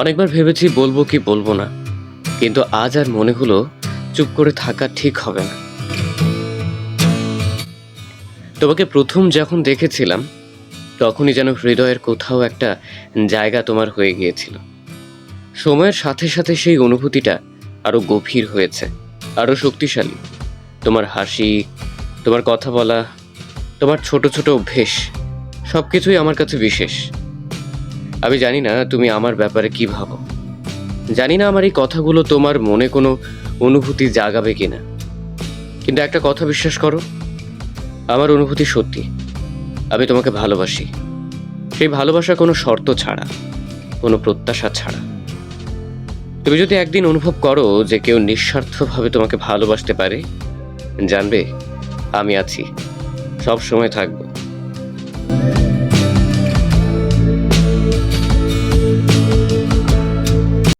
অনেকবার ভেবেছি বলব কি বলব না, কিন্তু আজ আর মনে হলো চুপ করে থাকা ঠিক হবে না। তোমাকে প্রথম যখন দেখেছিলাম, তখনই যেন হৃদয়ের কোথাও একটা জায়গা তোমার হয়ে গিয়েছিল। সময়ের সাথে সাথে সেই অনুভূতিটা আরও গভীর হয়েছে, আরও শক্তিশালী। তোমার হাসি, তোমার কথা বলা, তোমার ছোট ছোট অভ্যেস সব কিছুই আমার কাছে বিশেষ। আমি জানি না তুমি আমার ব্যাপারে কি ভাবো। জানি না আমার এই কথাগুলো তোমার মনে কোনো অনুভূতি জাগাবে কিনা। কিন্তু একটা কথা বিশ্বাস করো, আমার অনুভূতি সত্যি। আমি তোমাকে ভালোবাসি। সেই ভালোবাসা কোনো শর্ত ছাড়া, কোনো প্রত্যাশা ছাড়া। তুমি যদি একদিন অনুভব করো যে কেউ নিঃস্বার্থভাবে তোমাকে ভালোবাসতে পারে, জানবে, আমি আছি সব সময় থাকব।